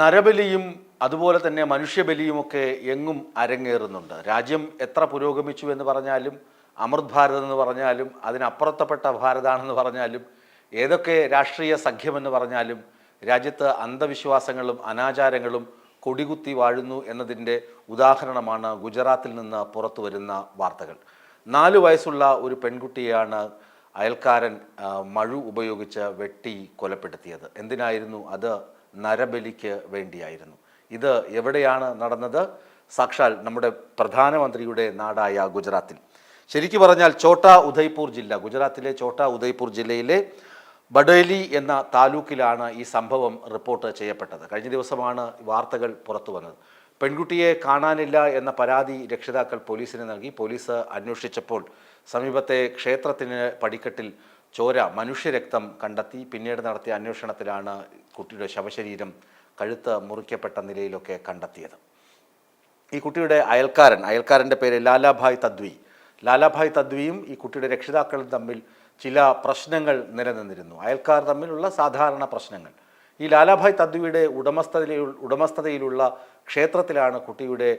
നരബലിയും അതുപോലെ തന്നെ മനുഷ്യബലിയുമൊക്കെ എങ്ങും അരങ്ങേറുന്നുണ്ട്. രാജ്യം എത്ര പുരോഗമിച്ചു എന്ന് പറഞ്ഞാലും അമൃത് ഭാരത് എന്ന് പറഞ്ഞാലും അതിനപ്പുറത്തപ്പെട്ട ഭാരതാണെന്ന് പറഞ്ഞാലും ഏതൊക്കെ രാഷ്ട്രീയ സഖ്യമെന്ന് പറഞ്ഞാലും രാജ്യത്ത് അന്ധവിശ്വാസങ്ങളും അനാചാരങ്ങളും കൊടികുത്തി വാഴുന്നു എന്നതിന്റെ ഉദാഹരണമാണ് ഗുജറാത്തിൽ നിന്ന് പുറത്തു വരുന്ന വാർത്തകൾ. നാല് വയസ്സുള്ള ഒരു പെൺകുട്ടിയാണ് അയൽക്കാരൻ മഴു ഉപയോഗിച്ച് വെട്ടി കൊലപ്പെടുത്തിയത്. എന്തിനായിരുന്നു അത്? നരബലിക്ക് വേണ്ടിയായിരുന്നു. ഇത് എവിടെയാണ് നടന്നത്? സാക്ഷാൽ നമ്മുടെ പ്രധാനമന്ത്രിയുടെ നാടായ ഗുജറാത്തിൽ. ശരിക്കു പറഞ്ഞാൽ ചോട്ട ഉദയ്പൂർ ജില്ല ഗുജറാത്തിലെ ചോട്ട ഉദയ്പൂർ ജില്ലയിലെ ബഡേലി എന്ന താലൂക്കിലാണ് ഈ സംഭവം റിപ്പോർട്ട് ചെയ്യപ്പെട്ടത്. കഴിഞ്ഞ ദിവസമാണ് വാർത്തകൾ പുറത്തു വന്നത്. പെൺകുട്ടിയെ കാണാനില്ല എന്ന പരാതി രക്ഷിതാക്കൾ പോലീസിന് നൽകി. പോലീസ് അന്വേഷിച്ചപ്പോൾ സമീപത്തെ ക്ഷേത്രത്തിന് പടിക്കെട്ടിൽ ചോര മനുഷ്യരക്തം കണ്ടെത്തി. പിന്നീട് നടത്തിയ അന്വേഷണത്തിലാണ് കുട്ടിയുടെ ശവശരീരം കഴുത്ത് മുറിക്കപ്പെട്ട നിലയിലൊക്കെ കണ്ടെത്തിയത്. ഈ കുട്ടിയുടെ അയൽക്കാരൻ അയൽക്കാരന്റെ പേര് ലാലാഭായ് തദ്വി. ലാലാഭായ് തദ്വിയും ഈ കുട്ടിയുടെ രക്ഷിതാക്കളും തമ്മിൽ ചില പ്രശ്നങ്ങൾ നിലനിന്നിരുന്നു. അയൽക്കാർ തമ്മിലുള്ള സാധാരണ പ്രശ്നങ്ങൾ. ഈ ലാലാഭായ് തദ്വിയുടെ ഉടമസ്ഥതയിൽ ഉടമസ്ഥതയിലുള്ള ക്ഷേത്രത്തിലാണ് കുട്ടിയുടെ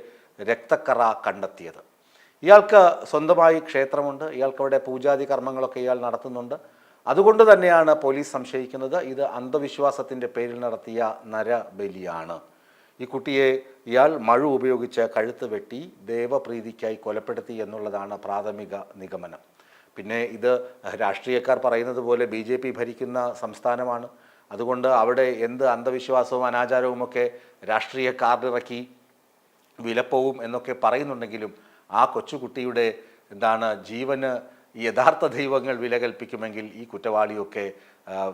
രക്തക്കറ കണ്ടെത്തിയത്. ഇയാൾക്ക് സ്വന്തമായി ക്ഷേത്രമുണ്ട്. ഇയാൾക്ക് അവിടെ പൂജാതി കർമ്മങ്ങളൊക്കെ ഇയാൾ നടത്തുന്നുണ്ട്. അതുകൊണ്ട് തന്നെയാണ് പോലീസ് സംശയിക്കുന്നത്. ഇത് അന്ധവിശ്വാസത്തിന്റെ പേരിൽ നടത്തിയ നരബലിയാണ്. ഈ കുട്ടിയെ ഇയാൾ മഴു ഉപയോഗിച്ച് കഴുത്ത് വെട്ടി ദേവപ്രീതിക്കായി കൊലപ്പെടുത്തി എന്നുള്ളതാണ് പ്രാഥമിക നിഗമനം. പിന്നെ ഇത് രാഷ്ട്രീയക്കാർ പറയുന്നത് പോലെ ബി ജെ പി ഭരിക്കുന്ന സംസ്ഥാനമാണ്. അതുകൊണ്ട് അവിടെ എന്ത് അന്ധവിശ്വാസവും അനാചാരവുമൊക്കെ രാഷ്ട്രീയ കാർഡിറക്കി വിലപ്പോവും എന്നൊക്കെ പറയുന്നുണ്ടെങ്കിലും ആ കൊച്ചുകുട്ടിയുടെ എന്താണ് ജീവന് ഈ യഥാർത്ഥ ദൈവങ്ങൾ വില കൽപ്പിക്കുമെങ്കിൽ ഈ കുറ്റവാളിയൊക്കെ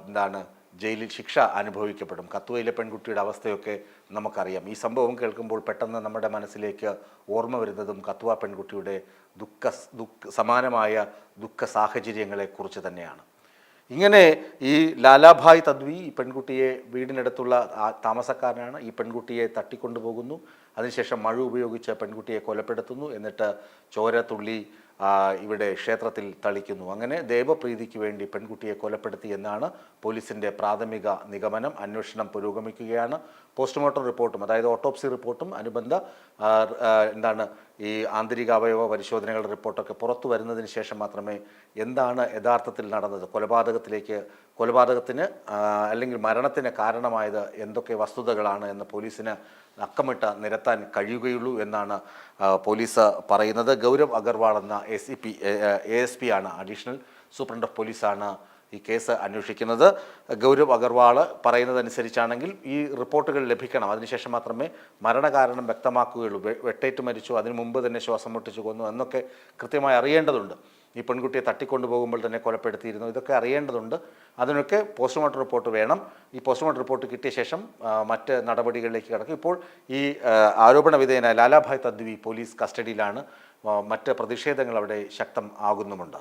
എന്താണ് ജയിലിൽ ശിക്ഷ അനുഭവിക്കപ്പെടും. കത്തുവയിലെ പെൺകുട്ടിയുടെ അവസ്ഥയൊക്കെ നമുക്കറിയാം. ഈ സംഭവം കേൾക്കുമ്പോൾ പെട്ടെന്ന് നമ്മുടെ മനസ്സിലേക്ക് ഓർമ്മ വരുന്നതും കത്തുവ പെൺകുട്ടിയുടെ ദുഃഖ ദുഃഖ സമാനമായ ദുഃഖ സാഹചര്യങ്ങളെക്കുറിച്ച് തന്നെയാണ്. ഇങ്ങനെ ഈ ലാലാഭായ് തദ്വി ഈ പെൺകുട്ടിയെ വീടിനടുത്തുള്ള താമസക്കാരനാണ്. ഈ പെൺകുട്ടിയെ തട്ടിക്കൊണ്ടുപോകുന്നു. അതിനുശേഷം മഴ ഉപയോഗിച്ച് പെൺകുട്ടിയെ കൊലപ്പെടുത്തുന്നു. എന്നിട്ട് ചോര തുള്ളി ഇവിടെ ക്ഷേത്രത്തിൽ തളിക്കുന്നു. അങ്ങനെ ദേവപ്രീതിക്ക് വേണ്ടി പെൺകുട്ടിയെ കൊലപ്പെടുത്തി എന്നാണ് പോലീസിന്റെ പ്രാഥമിക നിഗമനം. അന്വേഷണം പുരോഗമിക്കുകയാണ്. പോസ്റ്റ്മോർട്ടം റിപ്പോർട്ടും അതായത് ഓട്ടോപ്സി റിപ്പോർട്ടും അനുബന്ധ എന്താണ് ഈ ആന്തരിക അവയവ പരിശോധനകളുടെ റിപ്പോർട്ടൊക്കെ പുറത്തു വരുന്നതിന് ശേഷം മാത്രമേ എന്താണ് യഥാർത്ഥത്തിൽ നടന്നത്? കൊലപാതകത്തിലേക്ക് കൊലപാതകത്തിന് അല്ലെങ്കിൽ മരണത്തിന് കാരണമായത് എന്തൊക്കെ വസ്തുതകളാണ് എന്ന് പോലീസിന് അക്കമിട്ട് നിരത്താൻ കഴിയുകയുള്ളൂ എന്നാണ് പോലീസ് പറയുന്നത്. ഗൗരവ് അഗർവാൾ എന്ന A C P A S P ആണ്. അഡീഷണൽ സൂപ്രണ്ട് ഓഫ് പോലീസാണ് ഈ കേസ് അന്വേഷിക്കുന്നത്. ഗൗരവ് അഗർവാൾ പറയുന്നതനുസരിച്ചാണെങ്കിൽ ഈ റിപ്പോർട്ടുകൾ ലഭിക്കണം. അതിനുശേഷം മാത്രമേ മരണകാരണം വ്യക്തമാക്കുകയുള്ളൂ. വെട്ടേറ്റ് മരിച്ചു അതിനു മുമ്പ് തന്നെ ശ്വാസം മുട്ടിച്ചു കൊന്നു എന്നൊക്കെ കൃത്യമായി അറിയേണ്ടതുണ്ട്. ഈ പെൺകുട്ടിയെ തട്ടിക്കൊണ്ടുപോകുമ്പോൾ തന്നെ കൊലപ്പെടുത്തിയിരുന്നു. ഇതൊക്കെ അറിയേണ്ടതുണ്ട്. അതിനൊക്കെ പോസ്റ്റ്മോർട്ടം റിപ്പോർട്ട് വേണം. ഈ പോസ്റ്റ്മോർട്ടം റിപ്പോർട്ട് കിട്ടിയ ശേഷം മറ്റ് നടപടികളിലേക്ക് കടക്കും. ഇപ്പോൾ ഈ ആരോപണ വിധേയനായ ലാലാഭായ് തദ്വി പോലീസ് കസ്റ്റഡിയിലാണ് മറ്റ് പ്രതിഷേധങ്ങൾ അവിടെ ശക്തം ആകുന്നുമുണ്ട്.